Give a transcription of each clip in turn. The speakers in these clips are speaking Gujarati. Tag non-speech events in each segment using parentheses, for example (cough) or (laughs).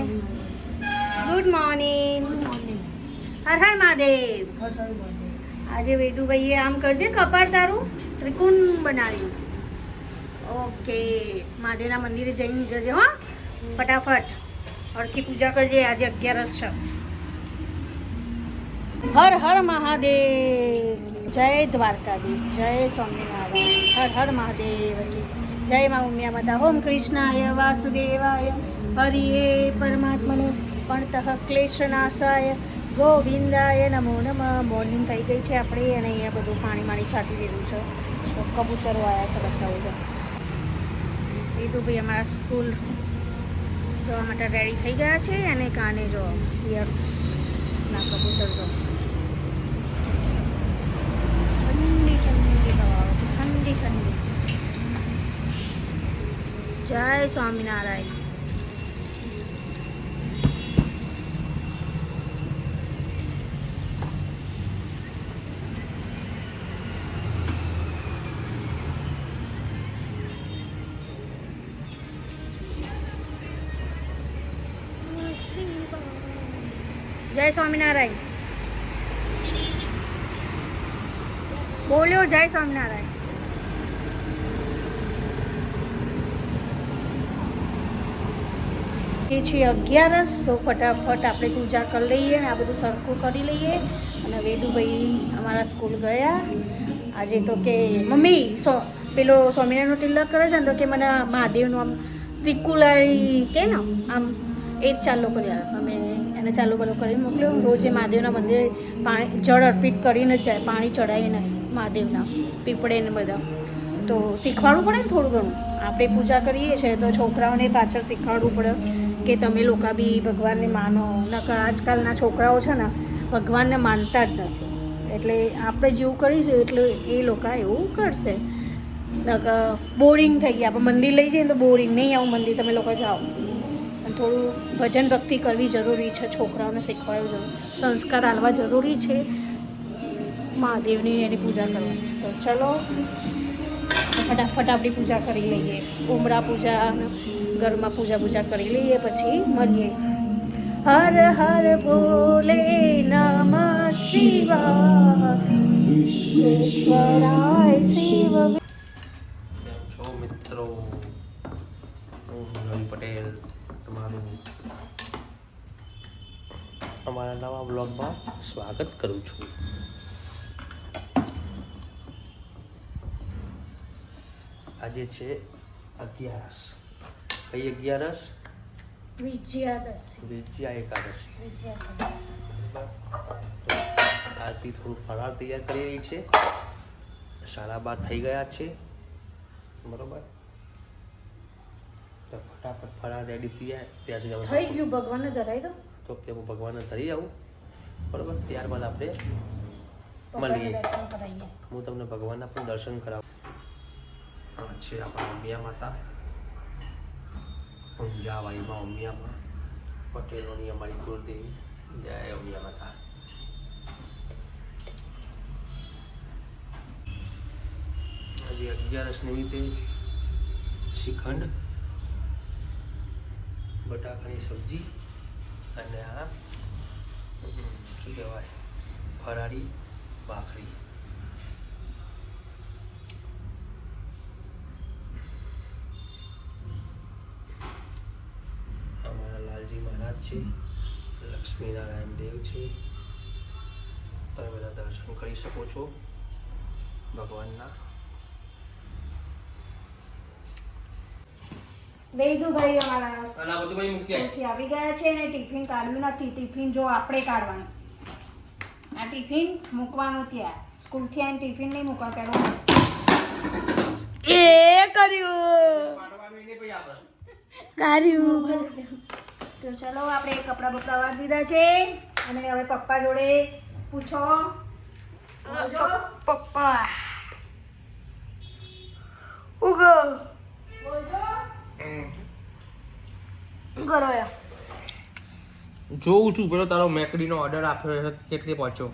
ગુડ મોર્નિંગ હર હર મહાદેવ આજે વેદુભાઈએ આમ કરજે કપાળ તારું ત્રિકોણ બનાવ્યું. ઓકે મહાદેવના મંદિરે જઈને જજે હો. ફટાફટ. અડખી પૂજા કરજે આજે અગિયારસ છે. હર હર મહાદેવ. જય દ્વારકાધીશ જય સ્વામિનારાયણ. હર હર મહાદેવ જય મા ઉમિયા માતા. ઓમ કૃષ્ણાય વાસુદેવાય. હરિએ પરમાત્મને પણતઃ ક્લેશનાશાય ગોવિંદાય નમો નમ. મોર્નિંગ થઈ ગઈ છે આપણે અને અહીંયા બધું પાણી માણી છાંટી દીધું છે. કબૂતરો આવ્યા છે બતાવું છે તો ભાઈ અમારા સ્કૂલ જવા માટે રેડી થઈ ગયા છે અને કાને જો પિયર ના કબૂતર જો. ઠંડી ઠંડી હવા ઠંડી ઠંડી. જય સ્વામિનારાયણ. જય સ્વામિનારાયણ. બોલ્યો જય સ્વામિનારાયણ. એ છે અગિયારસ, તો ફટાફટ આપણે પૂજા કરી લઈએ અને આ બધું સરખું કરી લઈએ. અને વેદુભાઈ અમારા સ્કૂલ ગયા. આજે તો કે મમ્મી સો પેલો સ્વામિનારાયણનો તિલક કરે છે ને તો કે મને મહાદેવનું આમ ત્રિકુલારી કે ને આમ એ જ ચાલો કર્યા અમે એને ચાલુ ચાલુ કરીને મોકલ્યો. રોજે મહાદેવના મંદિરે પાણી, જળ અર્પિત કરીને જ જાય, પાણી ચડાવીને મહાદેવના પીપળે ને બધા. તો શીખવાડવું પડે ને થોડું ઘણું. આપણે પૂજા કરીએ છીએ તો છોકરાઓને પાછળ શીખવાડવું પડે કે તમે લોકો બી ભગવાનને માનો. નકર આજકાલના છોકરાઓ છે ને ભગવાનને માનતા જ નથી. એટલે આપણે જેવું કરીશું એટલે એ લોકો એવું કરશે. નકર બોરિંગ થઈ ગયા. આપણે મંદિર લઈ જઈએ તો બોરિંગ. નહીં આવું મંદિર. તમે લોકો જાઓ. અને થોડું ભજન ભક્તિ કરવી જરૂરી છે, છોકરાઓને શીખવાડવું જરૂરી સંસ્કાર આલવા જરૂરી છે. મહાદેવની એની પૂજા કરવાની. તો ચલો, ફટાફટ આપણી પૂજા કરી લઈએ. ઉમરા પૂજા ઘરમાં પૂજા પૂજા કરી લઈએ, પછી મળીએ. હર હર ભોલે નમ શિવા ઈશ્વરાય શિવ. મિત્રો? પટેલ. તમારું અમારા નવા બ્લોગમાં સ્વાગત કરું છું. આજે છે અગિયારસ. કઈ અગિયારસ? વિજયાદશમી વિજયા એકાદશી આરતી થોડું ફરાર તૈયાર કરી રહી છે. સાડા બાર થઈ ગયા છે. બરોબર? ફટાફટ ફરાળ રેડી થઈ જાય ત્યાં સુધી થઈ ગયું ભગવાનને ધરાઈ દો. તો કે હું ભગવાનને ધરી આવું. બરોબર? ત્યારબાદ આપણે મળીએ. હું તમને ભગવાનના પણ દર્શન કરાવું. આ છે આપણા ઉમિયા માતા. ઊંઝાવાડીમાં ઉમિયામાં પટેલોની અમારી કુળદેવી. જય ઉમિયા માતા. આજે અગિયારસ નિમિત્તે શ્રીખંડ બટાકાની સબ્જી અને આ શું કહેવાય, ફરાળી ભાખરી. અમારા લાલજી મહારાજ છે, લક્ષ્મીનારાયણ દેવ છે. તમે બધા દર્શન કરી શકો છો ભગવાનના. વેદુભાઈ અમારા અને આ બધું ભાઈ મુશ્કેલ આવી ગયા છે ને ટિફિન કાઢ્યું નથી. ટિફિન જો આપણે કાઢવાનું. આ ટિફિન મૂકવાનું ત્યાં. સ્કૂલથી આવીને ટિફિન નહીં મૂકવા પેલું એ કર્યું. કર્યું. તો ચલો આપણે કપડાં બપડા વાર દીધા છે. અને હવે પપ્પા જોડે પૂછો. પપ્પા. કરો જોઉં છું. પેલો તારો મેકડીનો ઓર્ડર આપ્યો છે. કેટલી પહોંચ્યો?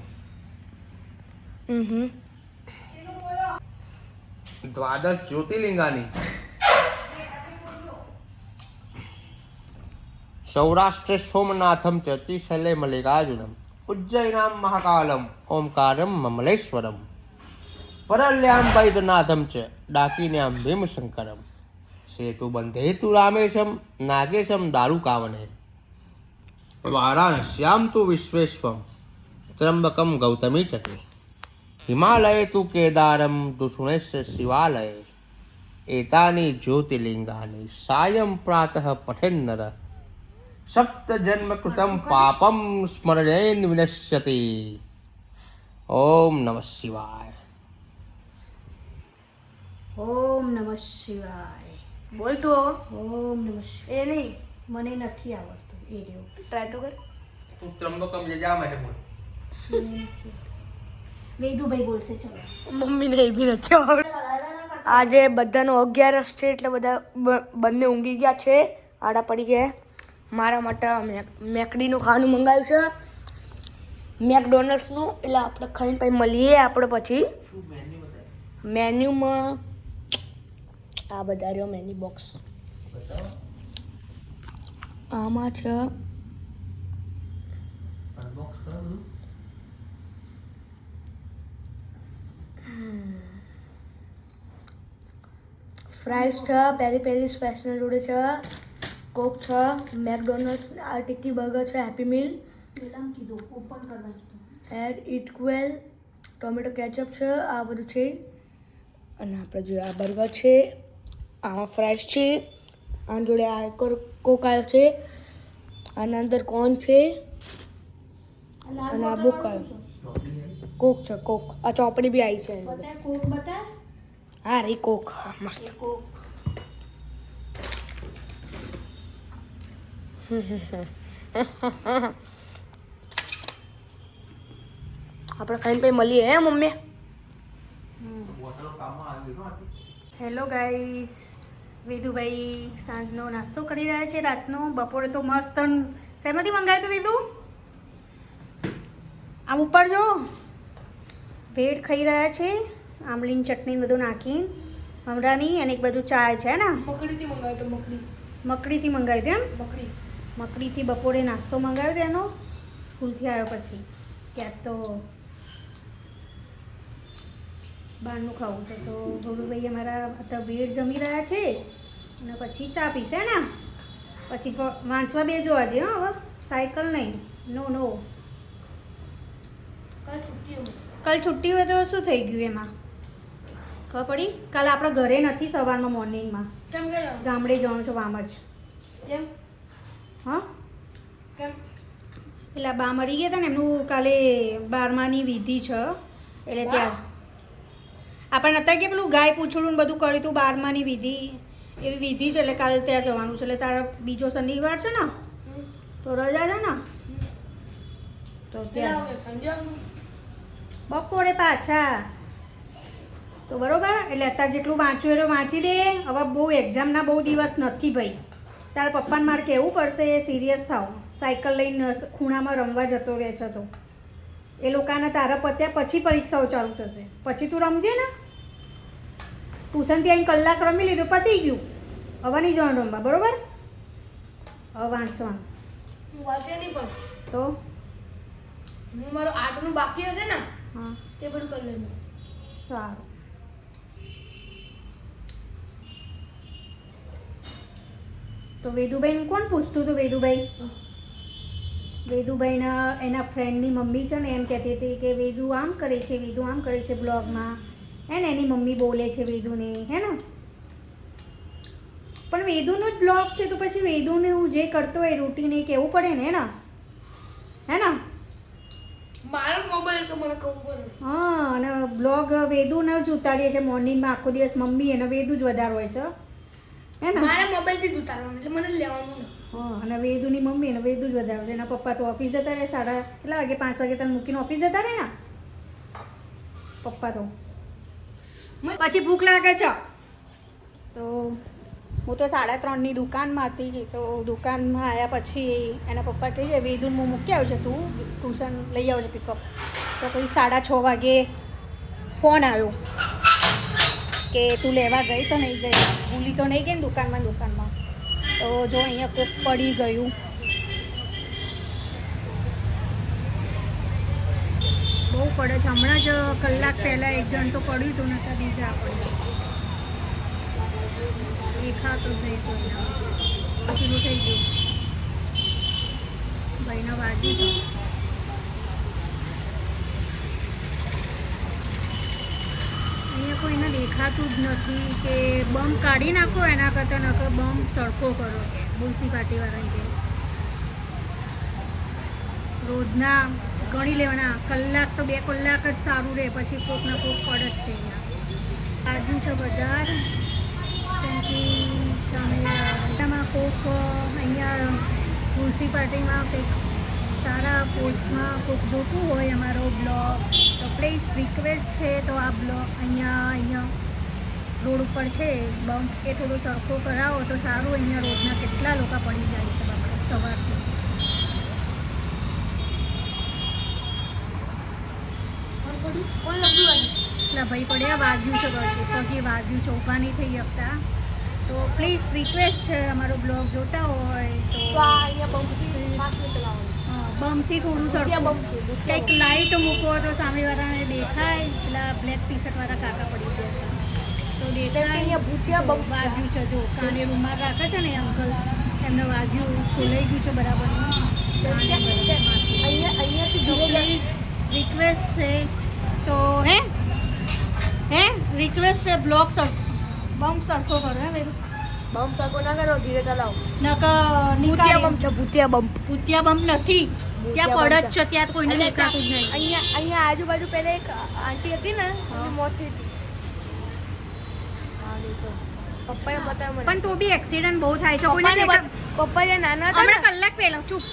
હમ. દ્વાદશ જ્યોતિર્લિંગાની. સૌરાષ્ટ્ર સોમનાથમ ચ શૈલે મલ્લિકાર્જુનમ. ઉજ્જૈનામ મહાકાલમ. ઓમકારમ મમલેશ્વરમ. પરલ્યામ વૈદ્યનાથમ ચ ડાકીન્યામ ભીમશંકરમ. સેતુ બંધેતુ રામેશમ નાગેશમ દારૂકાવને વારાણસ્યામ તુ વિશ્વેશ્વમ ત્રંબકમ ગૌતમી તટે હિમાલયે તુ કેદારમ દુષુણેશ શિવાલયે. એતાની જ્યોતિર્લિંગાની સાયમ પ્રાતઃ પઠેન્નર. સપ્ત જન્મ કૃતમ પાપમ સ્મરણેન વિનશ્યતિ. ઓમ નમઃ શિવાય. ઓમ નમઃ શિવાય. બોલ તું. ઓમ નમઃ શિવાય. એ નહીં. મને નથી આવડતું એ રહ્યો. ટ્રાય તો કર. તું ત્રંબકમ જજા માટે બોલ. મને વેદુભાઈ બોલશે ચલો. મમ્મીને એ બી નથી આવડતું. આજે બધાનો અગિયારસ છે એટલે બધા બંને ઊંઘી ગયા છે. આડા પડી ગયા. મારા માટે મેકડીનું ખાવાનું મંગાવ્યું છે. મેકડોનલ્ડ્સનું. એટલે આપણે ખાઈને પછી મળીએ આપણે પછી. મેન્યુમાં આ બધા રહ્યો મેની બોક્સ આમાં છે ફ્રાઈસ છે પેરી પેરી સ્પેશિયલ જોડે છે કોક છે મેકડોનલ્ડ્સ આ ટિક્કી બર્ગર છે હેપી મિલ કીધું ઓપન કરવા એડ ટોમેટો કેચઅપ છે આ બધું છે. અને આપણે જો આ બર્ગર છે. આમાં ફ્રેશ છે આના જોડે આ કોર- કોક આવ્યો છે આના અંદર કોન છે અને આ બુક આવ્યો કોક છે કોક. આ ચોપડી બી આવી છે કોક બતા હા રે કોક. હા, મસ્ત. કોક. (laughs) આપણે ખાઈને પછી મળીએ હે મમ્મી? હેલો ગાઈસ વિધુભાઈ સાંજનો નાસ્તો કરી રહ્યા છે. રાતનો બપોરે તો મસ્ત શેમાંથી મંગાવ્યું હતું વિધુ? આમ ઉપર જો. ભેળ ખાઈ રહ્યા છે. આંબલીની ચટણી બધું નાખી હમણાંની અને એક બધું ચા છે ને? મકડીથી મંગાવ્યું હતું મકડી મકડીથી મંગાવ્યું એમ? મકડી મકડીથી બપોરે નાસ્તો મંગાવ્યો હતો એનો. સ્કૂલથી આવ્યો પછી. ક્યાંક તો બહારનું ખાવું છે. તો ગોલુભાઈ અમારા અત્યારે ભીડ જમી રહ્યા છે અને પછી ચા પીશે ને પછી વાંચવા બે જોવા આજે હા હવે. સાયકલ નહીં. નો નો. કાલ છુટ્ટી હોય. તો શું થઈ ગયું એમાં? ખબર પડી? કાલ આપણે ઘરે નથી સવારમાં મોર્નિંગમાં. ગામડે જવાનું છે વામજ કેમ? હા? કેમ? પેલા બા મરી ગયા હતા ને એમનું કાલે બારમાની વિધિ છે. એટલે ત્યાં આપણને અત્યારે કે પેલું ગાય પૂછડું બધું કર્યું હતું બારમાની વિધિ એવી વિધિ છે એટલે કાલે ત્યાં જવાનું છે. એટલે તારા બીજો શનિવાર છે ને? તો રજા છે ને? તો ત્યાં. બપોરે પાછા. તો બરોબર? એટલે અત્યારે જેટલું વાંચ્યું એટલું વાંચી દે હવે બહુ એક્ઝામના બહુ દિવસ નથી ભાઈ. તારા પપ્પાને મારે કહેવું પડશે સિરિયસ થાવ. સાયકલ લઈને ખૂણામાં રમવા જતો રહે છે તો. એ લોકોને તારા પત્યા પછી પરીક્ષાઓ ચાલુ થશે. પછી તું રમજે ને? ટ્યુશનથી આવીને કલાક રમી લીધું પતી ગયું. હવે નહીં જવાનું રમવા બરોબર? હવે વાંચવાનું. હું વાંચે નહીં પણ. તો? હું મારું આર્ટનું બાકી હશે ને હા. તે બધું કરી લેજો સારું. તો વેદુભાઈને કોણ પૂછતું હતું વેદુભાઈ? વેદુભાઈના એના ફ્રેન્ડની મમ્મી છે ને એમ કહેતી હતી કે વેદુ આમ કરે છે વેદુ આમ કરે છે બ્લોગમાં હે ને એની મમ્મી બોલે છે વેદુને હે ને? પણ વેદુનો જ બ્લોગ છે તો પછી વેદુને હું જે કરતો હોય રૂટીન એ કહેવું પડે ને હે ને? હે ને? મારો મોબાઈલ તો મને કહું પડે. હા અને બ્લોગ વેદુને જ ઉતારીએ છે. મોર્નિંગમાં આખો દિવસ મમ્મી અને વેદુ જ વધારે હોય છે. હે ને? મારા મોબાઈલથી જ ઉતારવાનું એટલે મને લેવાનું ને હા અને વેદુની મમ્મી અને વેદુ જ વધારે. એના પપ્પા તો ઓફિસ જતા રહે સાડા કેટલા વાગે? પાંચ વાગે તને મૂકીને ઓફિસ જતા રહે ને? પપ્પા તો. પછી ભૂખ લાગે છે? તો હું તો સાડા ત્રણની દુકાનમાં હતી તો દુકાનમાં આવ્યા પછી એના પપ્પા કહે છે વેદુન હું મૂકી આવજો તું ટ્યુશન લઈ આવજે પિકઅપ તો પછી સાડા છ વાગે ફોન આવ્યો. કે તું લેવા ગઈ તો નહીં ગઈ. ભૂલી તો નહીં ગઈ ને દુકાનમાં દુકાનમાં. તો જો અહીંયા કોક પડી ગયું. બહુ પડે છે. હમણાં જ કલાક પહેલાં એક જણ તો પડ્યું હતું નતા બીજા આપણને દેખાતો થઈ ગયો થઈ ગયું. ભાઈના વાગ્યું કોઈને દેખાતું જ નથી કે બમ કાઢી નાખો, એના કરતાં નકર બમ સરખો કરો. કે મ્યુનિસિપાલિટીવાળા કે રોજના ગણી લેવાના, કલાક તો બે કલાક જ સારું રહે, પછી કોક ના કોક પડે જ છે અહીંયા. આજુ છે બજાર. ત્યાંથી સામે કોક અહીંયા મ્યુનિસિપાલિટીમાં કંઈક સારા પોસ્ટમાં કોક જોતું હોય અમારો બ્લોગ. પ્લીઝ રિક્વેસ્ટ છે તો આ બ્લોગ અહીંયા અહીંયા રોડ ઉપર છે બમ્પ એ થોડો સરખો કરાવો તો સારું અહીંયા રોડના કેટલા લોકો પડી જાય છે બાપડે સવારથી. ના ભાઈ પડ્યા વાગ્યું છે બસ પગે વાગ્યું છે ઊભા નહીં થઈ શકતા. તો પ્લીઝ રિક્વેસ્ટ છે અમારો બ્લોગ જોતા હોય તો અહીંયા બમ્પથી ચલાવવાનું. બમથી થોડું સરખું કંઈક લાઈટ મૂકો તો સામેવાળાને દેખાય. પેલા બ્લેક ટી શર્ટ વાળા કાકા પડી ગયા છે. તો દેખાય. અહીંયા ભૂતિયા બમ વાગ્યું છે જો કાને રૂમાલ રાખે છે ને અંકલ એમને વાગ્યું ખોલાઈ ગયું છે બરાબર. અહીંયા અહીંયાથી રિક્વેસ્ટ છે. તો હે? હે? રિક્વેસ્ટ છે બ્લોક સર બમ સરખો કરો હે ભાઈ બમ્પ સરખો ના કરો ધીરે ચલાવો. નક ભૂતિયા બમ્પ છે ભૂતિયા બમ્પ ભૂતિયા બમ્પ નથી. ત્યાં પડત પડ છે. ત્યાં કોઈને દેખાતું જ નહીં. અહીંયા અહીંયા આજુબાજુ પહેલા એક આંટી હતી ને તો પપ્પાએ બતાવ્યું પણ તો બી એક્સિડન્ટ બહુ થાય છે કોઈને પપ્પા જે નાના હતા હમણાં કલાક પહેલા ચૂપ.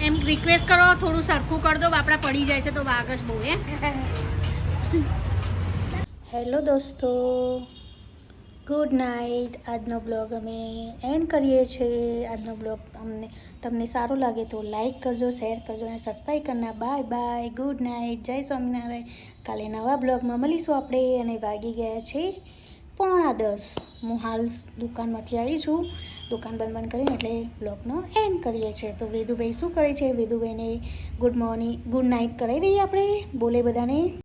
એમ રિક્વેસ્ટ કરો થોડું સરખું કરી દો બાપડા પડી જાય છે તો વાગ જ બહુ હે હેલો (laughs) દોસ્તો. ગુડ નાઇટ આજનો બ્લોગ અમે એન્ડ કરીએ છીએ. આજનો બ્લોગ અમને તમને સારું લાગે તો લાઈક કરજો શેર કરજો અને સબસ્ક્રાઈબ કરના. બાય બાય ગુડ નાઇટ જય સ્વામિનારાયણ. કાલે નવા બ્લોગમાં મળીશું આપણે અને વાગી ગયા છે પોણા દસ. હું હાલ દુકાનમાંથી આવી છું. દુકાન બંધ બંધ કરીને એટલે બ્લોગનો એન્ડ કરીએ છીએ. તો વેદુભાઈ શું કરે છે? વેદુભાઈને ગુડ મોર્નિંગ ગુડ નાઇટ કરાવી દઈએ આપણે. બોલે બધાને.